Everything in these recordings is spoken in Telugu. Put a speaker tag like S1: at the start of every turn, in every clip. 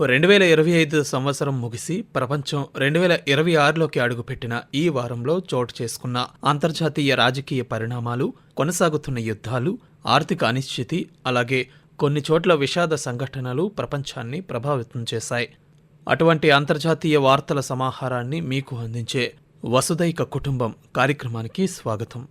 S1: రెండు వేల ఇరవై ఐదు సంవత్సరం ముగిసి ప్రపంచం రెండు వేల ఇరవై ఆరులోకి అడుగుపెట్టిన ఈ వారంలో చోటు చేసుకున్న అంతర్జాతీయ రాజకీయ పరిణామాలు కొనసాగుతున్న యుద్ధాలు ఆర్థిక అనిశ్చితి అలాగే కొన్ని చోట్ల విషాద సంఘటనలు ప్రపంచాన్ని ప్రభావితం చేశాయి. అటువంటి అంతర్జాతీయ వార్తల సమాహారాన్ని మీకు అందించే వసుదైక కుటుంబం కార్యక్రమానికి స్వాగతం.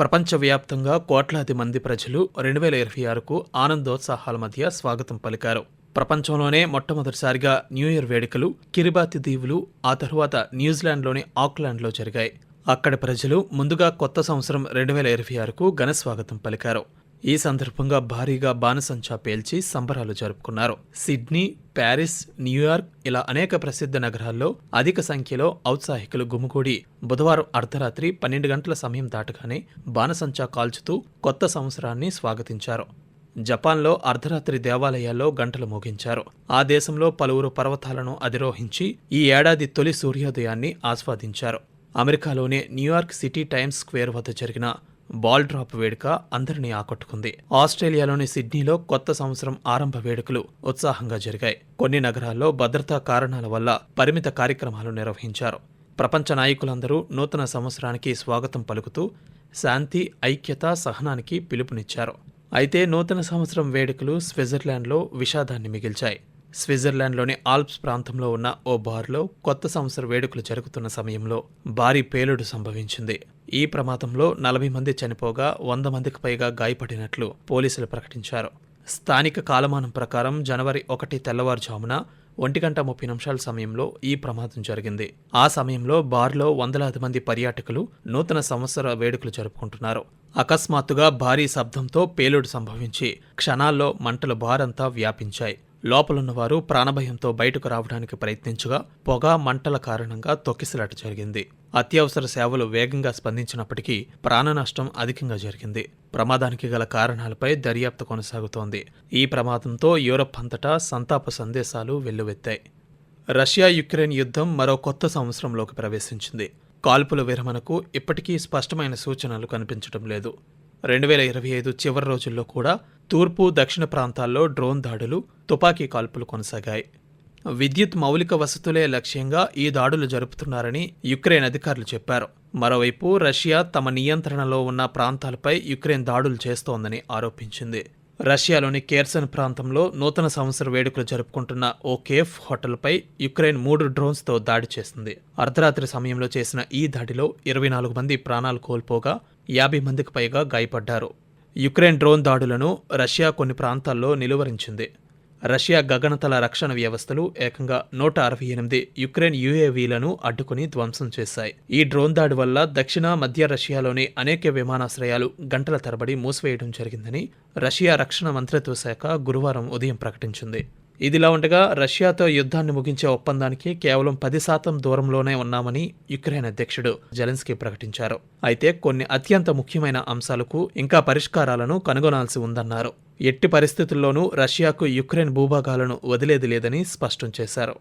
S1: ప్రపంచవ్యాప్తంగా కోట్లాది మంది ప్రజలు రెండు వేల ఇరవై ఆరుకు ఆనందోత్సాహాల మధ్య స్వాగతం పలికారు. ప్రపంచంలోనే మొట్టమొదటిసారిగా న్యూ ఇయర్ వేడుకలు కిరిబాతి దీవులు ఆ తరువాత న్యూజిలాండ్లోని ఆక్లాండ్లో జరిగాయి. అక్కడి ప్రజలు ముందుగా కొత్త సంవత్సరం రెండు వేల ఇరవై ఆరుకు ఘన స్వాగతం పలికారు. ఈ సందర్భంగా భారీగా బాణసంచా పేల్చి సంబరాలు జరుపుకున్నారు. సిడ్నీ ప్యారిస్ న్యూయార్క్ ఇలా అనేక ప్రసిద్ధ నగరాల్లో అధిక సంఖ్యలో ఔత్సాహికులు గుమిగూడి బుధవారం అర్ధరాత్రి పన్నెండు గంటల సమయం దాటగానే బాణసంచా కాల్చుతూ కొత్త సంవత్సరాన్ని స్వాగతించారు. జపాన్లో అర్ధరాత్రి దేవాలయాల్లో గంటలు మోగించారు. ఆ దేశంలో పలువురు పర్వతాలను అధిరోహించి ఈ ఏడాది తొలి సూర్యోదయాన్ని ఆస్వాదించారు. అమెరికాలోనే న్యూయార్క్ సిటీ టైమ్స్ స్క్వేర్ వద్ద జరిగిన బాల్ డ్రాప్ వేడుక అందరినీ ఆకట్టుకుంది. ఆస్ట్రేలియాలోని సిడ్నీలో కొత్త సంవత్సరం ఆరంభ వేడుకలు ఉత్సాహంగా జరిగాయి. కొన్ని నగరాల్లో భద్రతా కారణాల వల్ల పరిమిత కార్యక్రమాలు నిర్వహించారు. ప్రపంచ నాయకులందరూ నూతన సంవత్సరానికి స్వాగతం పలుకుతూ శాంతి ఐక్యత సహనానికి పిలుపునిచ్చారు. అయితే నూతన సంవత్సరం వేడుకలు స్విట్జర్లాండ్లో విషాదాన్ని మిగిల్చాయి. స్విట్జర్లాండ్లోని ఆల్ప్స్ ప్రాంతంలో ఉన్న ఓ బార్లో కొత్త సంవత్సర వేడుకలు జరుగుతున్న సమయంలో భారీ పేలుడు సంభవించింది. ఈ ప్రమాదంలో నలభై మంది చనిపోగా వంద మందికి పైగా గాయపడినట్లు పోలీసులు ప్రకటించారు. స్థానిక కాలమానం ప్రకారం జనవరి ఒకటి తెల్లవారుజామున ఒంటి గంట ముప్పై నిమిషాల సమయంలో ఈ ప్రమాదం జరిగింది. ఆ సమయంలో బార్లో వందలాది మంది పర్యాటకులు నూతన సంవత్సర వేడుకలు జరుపుకుంటున్నారు. అకస్మాత్తుగా భారీ శబ్దంతో పేలుడు సంభవించి క్షణాల్లో మంటలు బారంతా వ్యాపించాయి. లోపలున్నవారు ప్రాణభయంతో బయటకు రావడానికి ప్రయత్నించగా పొగ మంటల కారణంగా తొక్కిసలాట జరిగింది. అత్యవసర సేవలు వేగంగా స్పందించినప్పటికీ ప్రాణ నష్టం అధికంగా జరిగింది. ప్రమాదానికి గల కారణాలపై దర్యాప్తు కొనసాగుతోంది. ఈ ప్రమాదంతో యూరప్ అంతటా సంతాప సందేశాలు వెల్లువెత్తాయి. రష్యా యుక్రెయిన్ యుద్ధం మరో కొత్త సంవత్సరంలోకి ప్రవేశించింది. కాల్పుల విరమణకు ఇప్పటికీ స్పష్టమైన సూచనలు కనిపించడం లేదు. రెండు వేల ఇరవై ఐదు చివరి రోజుల్లో కూడా తూర్పు దక్షిణ ప్రాంతాల్లో డ్రోన్ దాడులు తుపాకీ కాల్పులు కొనసాగాయి. విద్యుత్ మౌలిక వసతులే లక్ష్యంగా ఈ దాడులు జరుపుతున్నారని యుక్రెయిన్ అధికారులు చెప్పారు. మరోవైపు రష్యా తమ నియంత్రణలో ఉన్న ప్రాంతాలపై యుక్రెయిన్ దాడులు చేస్తోందని ఆరోపించింది. రష్యాలోని కేర్సన్ ప్రాంతంలో నూతన సంవత్సర వేడుకలు జరుపుకుంటున్న ఓ కేఫ్ హోటల్పై యుక్రెయిన్ మూడు డ్రోన్స్తో దాడి చేసింది. అర్ధరాత్రి సమయంలో చేసిన ఈ దాడిలో ఇరవై నాలుగు మంది ప్రాణాలు కోల్పోగా యాభై మందికి పైగా గాయపడ్డారు. యుక్రెయిన్ డ్రోన్ దాడులను రష్యా కొన్ని ప్రాంతాల్లో నిలువరించింది. రష్యా గగనతల రక్షణ వ్యవస్థలు ఏకంగా నూట అరవై ఎనిమిది యుక్రెయిన్ యుఏవీలను అడ్డుకుని ధ్వంసం చేశాయి. ఈ డ్రోన్ దాడి వల్ల దక్షిణ మధ్య రష్యాలోని అనేక విమానాశ్రయాలు గంటల తరబడి మూసివేయడం జరిగిందని రష్యా రక్షణ మంత్రిత్వ శాఖ గురువారం ఉదయం ప్రకటించింది. ఇదిలా ఉండగా రష్యాతో యుద్ధాన్ని ముగించే ఒప్పందానికి కేవలం పది శాతం దూరంలోనే ఉన్నామని యుక్రెయిన్ అధ్యక్షుడు జెలెన్స్కీ ప్రకటించారు. అయితే కొన్ని అత్యంత ముఖ్యమైన అంశాలకు ఇంకా పరిష్కారాలను కనుగొనాల్సి ఉందన్నారు. ఎట్టి పరిస్థితుల్లోనూ రష్యాకు యుక్రెయిన్ భూభాగాలను వదిలేది లేదని స్పష్టం చేశారు.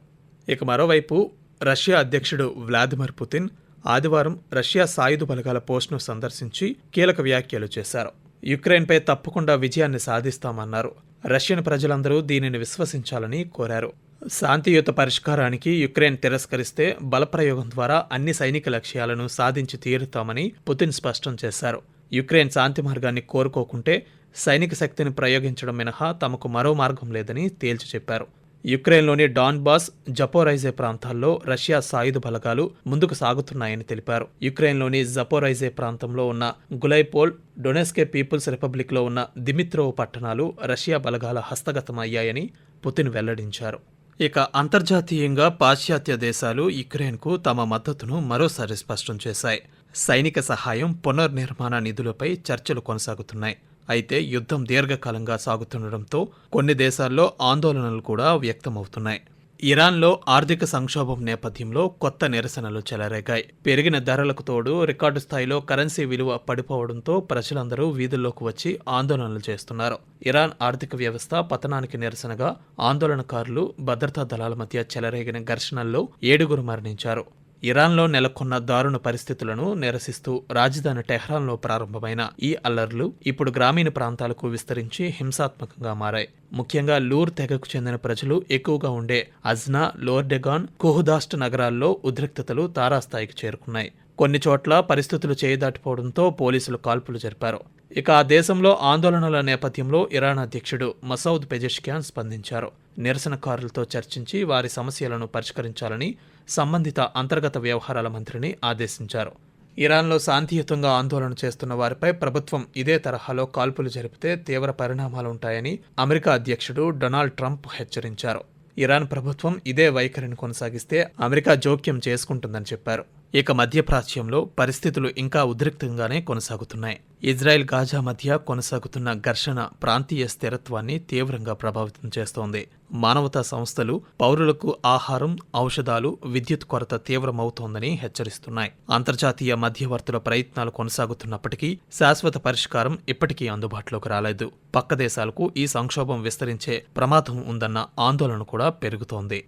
S1: ఇక మరోవైపు రష్యా అధ్యక్షుడు వ్లాదిమిర్ పుతిన్ ఆదివారం రష్యా సాయుధ బలగాల పోస్ట్ను సందర్శించి కీలక వ్యాఖ్యలు చేశారు. యుక్రెయిన్పై తప్పకుండా విజయాన్ని సాధిస్తామన్నారు. రష్యన్ ప్రజలందరూ దీనిని విశ్వసించాలని కోరారు. శాంతియుత పరిష్కారానికి యుక్రెయిన్ తిరస్కరిస్తే బలప్రయోగం ద్వారా అన్ని సైనిక లక్ష్యాలను సాధించి తీరుతామని పుతిన్ స్పష్టం చేశారు. యుక్రెయిన్ శాంతి మార్గాన్ని కోరుకోకుంటే సైనిక శక్తిని ప్రయోగించడం మినహా తమకు మరో మార్గం లేదని తేల్చి చెప్పారు. యుక్రెయిన్లోని డాన్బాస్ జపోరైజే ప్రాంతాల్లో రష్యా సాయుధ బలగాలు ముందుకు సాగుతున్నాయని తెలిపారు. యుక్రెయిన్లోని జపోరైజే ప్రాంతంలో ఉన్న గులైపోల్ డొనెస్కే పీపుల్స్ రిపబ్లిక్లో ఉన్న దిమిత్రో పట్టణాలు రష్యా బలగాల హస్తగతమయ్యాయని పుతిన్ వెల్లడించారు. ఇక అంతర్జాతీయంగా పాశ్చాత్య దేశాలు యుక్రెయిన్కు తమ మద్దతును మరోసారి స్పష్టం చేశాయి. సైనిక సహాయం పునర్నిర్మాణ నిధులపై చర్చలు కొనసాగుతున్నాయి. అయితే యుద్ధం దీర్ఘకాలంగా సాగుతుండటంతో కొన్ని దేశాల్లో ఆందోళనలు కూడా వ్యక్తమవుతున్నాయి. ఇరాన్లో ఆర్థిక సంక్షోభం నేపథ్యంలో కొత్త నిరసనలు చెలరేగాయి. పెరిగిన ధరలకు తోడు రికార్డు స్థాయిలో కరెన్సీ విలువ పడిపోవడంతో ప్రజలందరూ వీధుల్లోకి వచ్చి ఆందోళనలు చేస్తున్నారు. ఇరాన్ ఆర్థిక వ్యవస్థ పతనానికి నిరసనగా ఆందోళనకారులు భద్రతా దళాల మధ్య చెలరేగిన ఘర్షణల్లో ఏడుగురు మరణించారు. ఇరాన్లో నెలకొన్న దారుణ పరిస్థితులను నిరసిస్తూ రాజధాని టెహ్రాన్లో ప్రారంభమైన ఈ అల్లర్లు ఇప్పుడు గ్రామీణ ప్రాంతాలకు విస్తరించి హింసాత్మకంగా మారాయి. ముఖ్యంగా లూర్ తెగకు చెందిన ప్రజలు ఎక్కువగా ఉండే అజ్నా లోర్డెగాన్ కుహుదాస్ట్ నగరాల్లో ఉద్రిక్తతలు తారాస్థాయికి చేరుకున్నాయి. కొన్ని చోట్ల పరిస్థితులు చేయదాటిపోవడంతో పోలీసులు కాల్పులు జరిపారు. ఇక ఆ దేశంలో ఆందోళనల నేపథ్యంలో ఇరాన్ అధ్యక్షుడు మసౌద్ పెజెష్కియాన్ స్పందించారు. నిరసనకారులతో చర్చించి వారి సమస్యలను పరిష్కరించాలని సంబంధిత అంతర్గత వ్యవహారాల మంత్రిని ఆదేశించారు. ఇరాన్లో శాంతియుతంగా ఆందోళన చేస్తున్న వారిపై ప్రభుత్వం ఇదే తరహాలో కాల్పులు జరిపితే తీవ్ర పరిణామాలు ఉంటాయని అమెరికా అధ్యక్షుడు డొనాల్డ్ ట్రంప్ హెచ్చరించారు. ఇరాన్ ప్రభుత్వం ఇదే వైఖరిని కొనసాగిస్తే అమెరికా జోక్యం చేసుకుంటుందని చెప్పారు. ఇక మధ్యప్రాచ్యంలో పరిస్థితులు ఇంకా ఉద్రిక్తంగానే కొనసాగుతున్నాయి. ఇజ్రాయెల్ గాజా మధ్య కొనసాగుతున్న ఘర్షణ ప్రాంతీయ స్థిరత్వాన్ని తీవ్రంగా ప్రభావితం చేస్తోంది. మానవతా సంస్థలు పౌరులకు ఆహారం ఔషధాలు విద్యుత్ కొరత తీవ్రమవుతోందని హెచ్చరిస్తున్నాయి. అంతర్జాతీయ మధ్యవర్తుల ప్రయత్నాలు కొనసాగుతున్నప్పటికీ శాశ్వత పరిష్కారం ఇప్పటికీ అందుబాటులోకి రాలేదు. పక్క దేశాలకు ఈ సంక్షోభం విస్తరించే ప్రమాదం ఉందన్న ఆందోళన కూడా పెరుగుతోంది.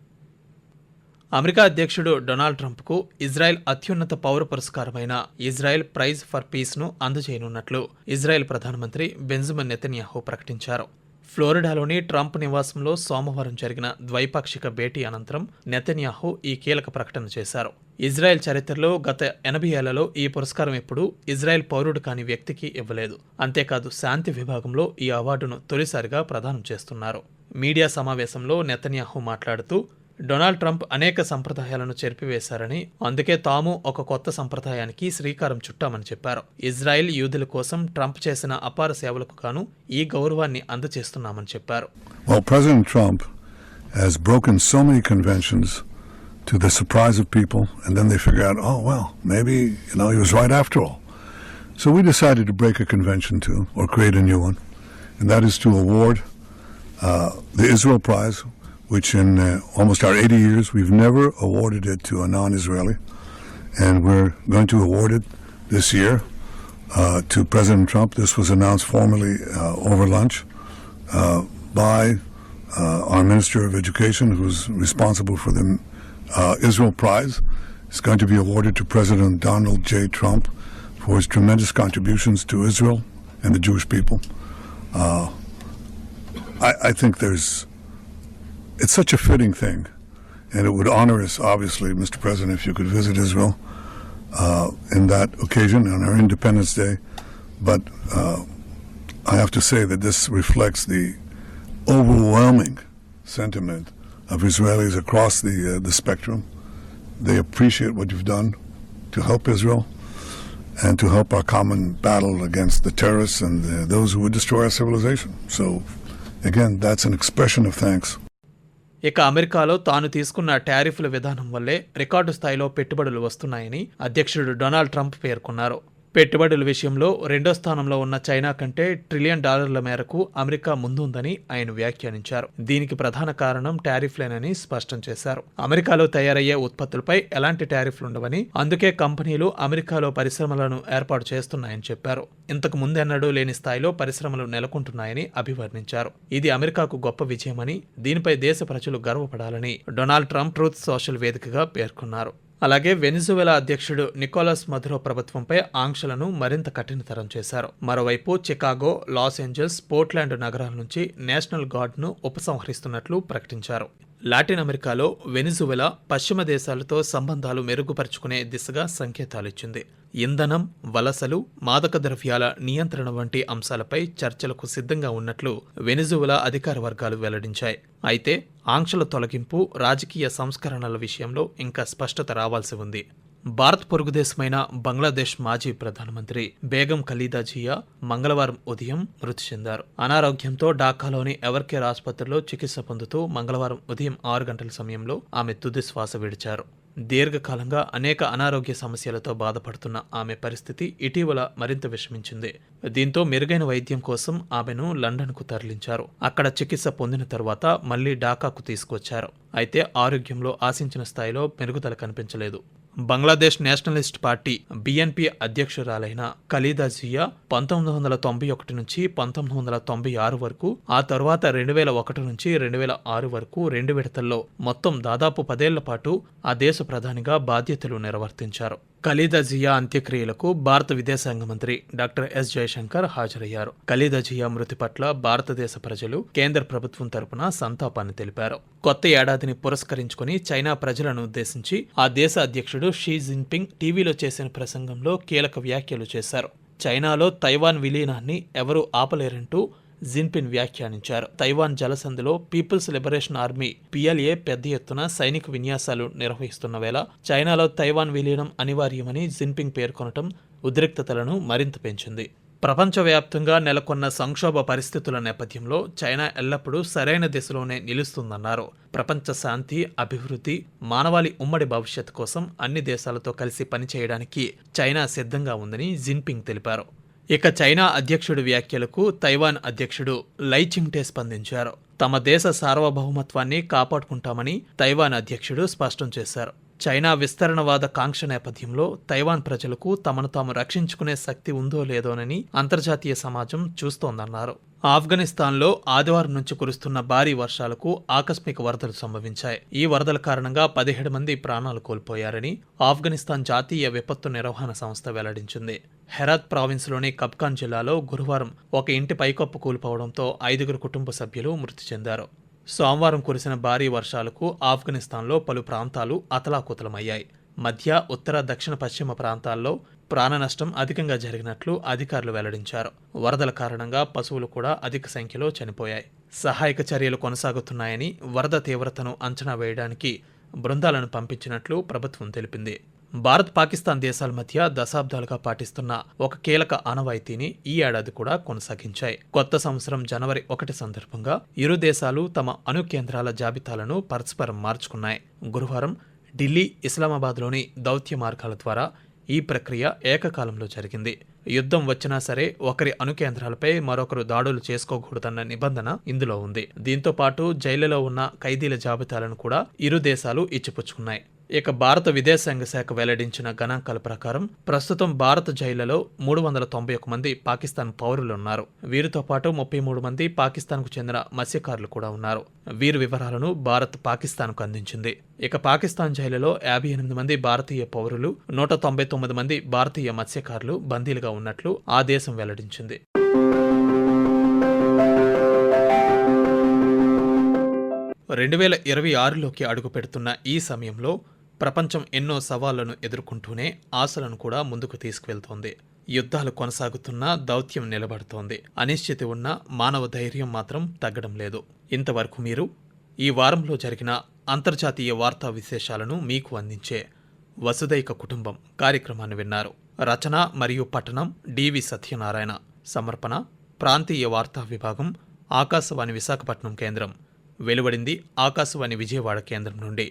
S1: అమెరికా అధ్యక్షుడు డొనాల్డ్ ట్రంప్కు ఇజ్రాయెల్ అత్యున్నత పౌర పురస్కారమైన ఇజ్రాయెల్ ప్రైజ్ ఫర్ పీస్ను అందజేయనున్నట్లు ఇజ్రాయెల్ ప్రధానమంత్రి బెంజమిన్ నెతన్యాహు ప్రకటించారు. ఫ్లోరిడాలోని ట్రంప్ నివాసంలో సోమవారం జరిగిన ద్వైపాక్షిక భేటీ అనంతరం నెతన్యాహు ఈ కీలక ప్రకటన చేశారు. ఇజ్రాయెల్ చరిత్రలో గత ఎనభై ఏళ్ళలో ఈ పురస్కారం ఎప్పుడూ ఇజ్రాయెల్ పౌరుడు కాని వ్యక్తికి ఇవ్వలేదు. అంతేకాదు శాంతి విభాగంలో ఈ అవార్డును తొలిసారిగా ప్రదానం చేస్తున్నారు. మీడియా సమావేశంలో నెతన్యాహు మాట్లాడుతూ డొనాల్డ్ ట్రంప్ అనేక సంప్రదాయాలను చెరిపివేశారని అందుకే తాము ఒక కొత్త సంప్రదాయానికి శ్రీకారం చుట్టామని చెప్పారు ఇజ్రాయెల్ యూదుల కోసం ట్రంప్ చేసిన అపార సేవలకు గాను ఈ గౌరవాన్ని అందజేస్తున్నామని చెప్పారు
S2: Well, President has broken so many conventions to the surprise of people, and then they figure out, oh, well, maybe, you know, he was right after all. So we decided to break a convention too, or create a new one, and that is to award uh, the Israel Prize, which in uh, almost our 80 years, we've never awarded it to a non Israeli, and we're going to award it this year uh, to President Trump. This was announced formally uh, over lunch uh, by uh, our Minister of Education, who's responsible for the uh, Israel Prize. It's going to be awarded to President Donald J. Trump for his tremendous contributions to Israel and the Jewish people. I, I think there's, it's such a fitting thing, and it would honor us, obviously, Mr. President, if you could visit Israel uh, in that occasion on our Independence Day. But uh, I have to say that this reflects the overwhelming sentiment of Israelis across the uh, the spectrum. They appreciate what you've done to help Israel and to help our common battle against the terrorists and uh, those who would destroy our civilization. So, again, that's an expression of thanks.
S1: ఇక అమెరికాలో తాను తీసుకున్న టారిఫ్ల విధానం వల్లే రికార్డు స్థాయిలో పెట్టుబడులు వస్తున్నాయని అధ్యక్షుడు డొనాల్డ్ ట్రంప్ పేర్కొన్నారు. పెట్టుబడుల విషయంలో రెండో స్థానంలో ఉన్న చైనా కంటే ట్రిలియన్ డాలర్ల మేరకు అమెరికా ముందుందని ఆయన వ్యాఖ్యానించారు. దీనికి ప్రధాన కారణం టారిఫ్లేనని స్పష్టం చేశారు. అమెరికాలో తయారయ్యే ఉత్పత్తులపై ఎలాంటి టారిఫ్లుండవని అందుకే కంపెనీలు అమెరికాలో పరిశ్రమలను ఏర్పాటు చేస్తున్నాయని చెప్పారు. ఇంతకు ముందెన్నడూ లేని స్థాయిలో పరిశ్రమలు నెలకొంటున్నాయని అభివర్ణించారు. ఇది అమెరికాకు గొప్ప విజయమని దీనిపై దేశ ప్రజలు గర్వపడాలని డొనాల్డ్ ట్రంప్ ట్రూత్ సోషల్ వేదికగా పేర్కొన్నారు. అలాగే వెనిజువెలా అధ్యక్షుడు నికోలస్ మధురో ప్రభుత్వంపై ఆంక్షలను మరింత కఠినతరం చేశారు. మరోవైపు చికాగో లాస్ ఏంజల్స్ పోర్ట్లాండ్ నగరాల నుంచి నేషనల్ గార్డ్ను ఉపసంహరిస్తున్నట్లు ప్రకటించారు. లాటిన్ అమెరికాలో వెనిజువెలా పశ్చిమ దేశాలతో సంబంధాలు మెరుగుపరుచుకునే దిశగా సంకేతాలిచ్చింది ఇంధనం వలసలు మాదక ద్రవ్యాల నియంత్రణ వంటి అంశాలపై చర్చలకు సిద్ధంగా ఉన్నట్లు వెనిజువలా అధికార వర్గాలు వెల్లడించాయి. అయితే ఆంక్షల తొలగింపు రాజకీయ సంస్కరణల విషయంలో ఇంకా స్పష్టత రావాల్సి ఉంది. భారత్ పొరుగుదేశమైన బంగ్లాదేశ్ మాజీ ప్రధానమంత్రి బేగం ఖలీదా జియా మంగళవారం ఉదయం మృతి చెందారు. అనారోగ్యంతో ఢాకాలోని ఎవర్కేర్ ఆసుపత్రిలో చికిత్స పొందుతూ మంగళవారం ఉదయం ఆరు గంటల సమయంలో ఆమె తుది శ్వాస విడిచారు. దీర్ఘకాలంగా అనేక అనారోగ్య సమస్యలతో బాధపడుతున్న ఆమె పరిస్థితి ఇటీవల మరింత విషమించింది. దీంతో మెరుగైన వైద్యం కోసం ఆమెను లండన్కు తరలించారు. అక్కడ చికిత్స పొందిన తర్వాత మళ్ళీ ఢాకాకు తీసుకొచ్చారు. అయితే ఆరోగ్యంలో ఆశించిన స్థాయిలో మెరుగుదల కనిపించలేదు. బంగ్లాదేశ్ నేషనలిస్ట్ పార్టీ బిఎన్పి అధ్యక్షురాలైన ఖలీదా జియా పంతొమ్మిది వందల తొంభై ఒకటి నుంచి పంతొమ్మిది వందల తొంభై ఆరు వరకు ఆ తర్వాత రెండు వేల ఒకటి నుంచి రెండు వేల ఆరు వరకు రెండు విడతల్లో మొత్తం దాదాపు పదేళ్ళ పాటు ఆ దేశ ప్రధానిగా బాధ్యతలు నిర్వర్తించారు. ఖలీదా జియా అంత్యక్రియలకు భారత విదేశాంగ మంత్రి డాక్టర్ ఎస్ జయశంకర్ హాజరయ్యారు. ఖలీదా జియా మృతి పట్ల భారతదేశ ప్రజలు కేంద్ర ప్రభుత్వం తరపున సంతాపాన్ని తెలిపారు. కొత్త ఏడాదిని పురస్కరించుకుని చైనా ప్రజలను ఉద్దేశించి ఆ దేశ అధ్యక్షుడు షీ జిన్పింగ్ టీవీలో చేసిన ప్రసంగంలో కీలక వ్యాఖ్యలు చేశారు. చైనాలో తైవాన్ విలీనాన్ని ఎవరూ ఆపలేరంటూ జిన్పిన్ వ్యాఖ్యానించారు. తైవాన్ జలసంధిలో పీపుల్స్ లిబరేషన్ ఆర్మీ పిఎల్ఏ పెద్ద ఎత్తున సైనిక విన్యాసాలు నిర్వహిస్తున్న వేళ చైనాలో తైవాన్ విలీనం అనివార్యమని జిన్పింగ్ పేర్కొనటం ఉద్రిక్తతలను మరింత పెంచింది. ప్రపంచవ్యాప్తంగా నెలకొన్న సంక్షోభ పరిస్థితుల నేపథ్యంలో చైనా ఎల్లప్పుడూ సరైన దిశలోనే నిలుస్తుందన్నారు. ప్రపంచ శాంతి అభివృద్ధి మానవాళి ఉమ్మడి భవిష్యత్తు కోసం అన్ని దేశాలతో కలిసి పనిచేయడానికి చైనా సిద్ధంగా ఉందని జిన్పింగ్ తెలిపారు. ఇక చైనా అధ్యక్షుడి వ్యాఖ్యలకు తైవాన్ అధ్యక్షుడు లైచింగ్టే స్పందించారు. తమ దేశ సార్వభౌమత్వాన్ని కాపాడుకుంటామని తైవాన్ అధ్యక్షుడు స్పష్టం చేశారు. చైనా విస్తరణవాద కాంక్ష నేపథ్యంలో తైవాన్ ప్రజలకు తమను తాము రక్షించుకునే శక్తి ఉందో లేదోనని అంతర్జాతీయ సమాజం చూస్తోందన్నారు. ఆఫ్ఘనిస్తాన్లో ఆదివారం నుంచి కురుస్తున్న భారీ వర్షాలకు ఆకస్మిక వరదలు సంభవించాయి. ఈ వరదల కారణంగా పదిహేడు మంది ప్రాణాలు కోల్పోయారని ఆఫ్ఘనిస్తాన్ జాతీయ విపత్తు నిర్వహణ సంస్థ వెల్లడించింది. హెరాత్ ప్రావిన్స్లోని కప్కాన్ జిల్లాలో గురువారం ఒక ఇంటి పైకప్పు కూలిపోవడంతో ఐదుగురు కుటుంబ సభ్యులు మృతి చెందారు. సోమవారం కురిసిన భారీ వర్షాలకు ఆఫ్ఘనిస్తాన్లో పలు ప్రాంతాలు అతలాకుతలమయ్యాయి. మధ్య ఉత్తర దక్షిణ పశ్చిమ ప్రాంతాల్లో ప్రాణ నష్టం అధికంగా జరిగినట్లు అధికారులు వెల్లడించారు. వరదల కారణంగా పశువులు కూడా అధిక సంఖ్యలో చనిపోయాయి. సహాయక చర్యలు కొనసాగుతున్నాయని వరద తీవ్రతను అంచనా వేయడానికి బృందాలను పంపించినట్లు ప్రభుత్వం తెలిపింది. భారత్ పాకిస్తాన్ దేశాల మధ్య దశాబ్దాలుగా పాటిస్తున్న ఒక కీలక ఆనవాయితీని ఈ ఏడాది కూడా కొనసాగించాయి. కొత్త సంవత్సరం జనవరి ఒకటి సందర్భంగా ఇరు దేశాలు తమ అణు కేంద్రాల జాబితాలను పరస్పరం మార్చుకున్నాయి. గురువారం ఢిల్లీ ఇస్లామాబాద్లోని దౌత్య మార్గాల ద్వారా ఈ ప్రక్రియ ఏకకాలంలో జరిగింది. యుద్ధం వచ్చినా సరే ఒకరి అణుకేంద్రాలపై మరొకరు దాడులు చేసుకోకూడదన్న నిబంధన ఇందులో ఉంది. దీంతో పాటు జైలులో ఉన్న ఖైదీల జాబితాలను కూడా ఇరు దేశాలు ఇచ్చిపుచ్చుకున్నాయి. ఇక భారత విదేశాంగ శాఖ వెల్లడించిన గణాంకాల ప్రకారం ప్రస్తుతం భారత జైళ్ళలో మూడు వందల తొంభై ఒక మంది పాకిస్తాన్ పౌరులు ఉన్నారు. వీరితో పాటు ముప్పై మూడు మంది పాకిస్తాన్కు చెందిన మత్స్యకారులు కూడా ఉన్నారు. వీరి వివరాలను భారత్ పాకిస్తాన్కు అందించింది. ఇక పాకిస్తాన్ జైలులో యాభై ఎనిమిది మంది భారతీయ పౌరులు నూట తొంభై తొమ్మిది మంది భారతీయ మత్స్యకారులు బందీలుగా ఉన్నట్లు ఆ దేశం వెల్లడించింది. రెండు వేల ఇరవై ఆరులోకి అడుగుపెడుతున్న ఈ సమయంలో ప్రపంచం ఎన్నో సవాళ్ళను ఎదుర్కొంటూనే ఆశలను కూడా ముందుకు తీసుకువెళ్తోంది. యుద్ధాలు కొనసాగుతున్నా దౌత్యం నిలబడుతోంది. అనిశ్చితి ఉన్న మానవ ధైర్యం మాత్రం తగ్గడం లేదు. ఇంతవరకు మీరు ఈ వారంలో జరిగిన అంతర్జాతీయ వార్తా విశేషాలను మీకు అందించే వసుదైక కుటుంబం కార్యక్రమాన్ని విన్నారు. రచన మరియు పఠనం డివి సత్యనారాయణ. సమర్పణ ప్రాంతీయ వార్తా విభాగం ఆకాశవాణి విశాఖపట్నం కేంద్రం. వెలువడింది ఆకాశవాణి విజయవాడ కేంద్రం నుండి.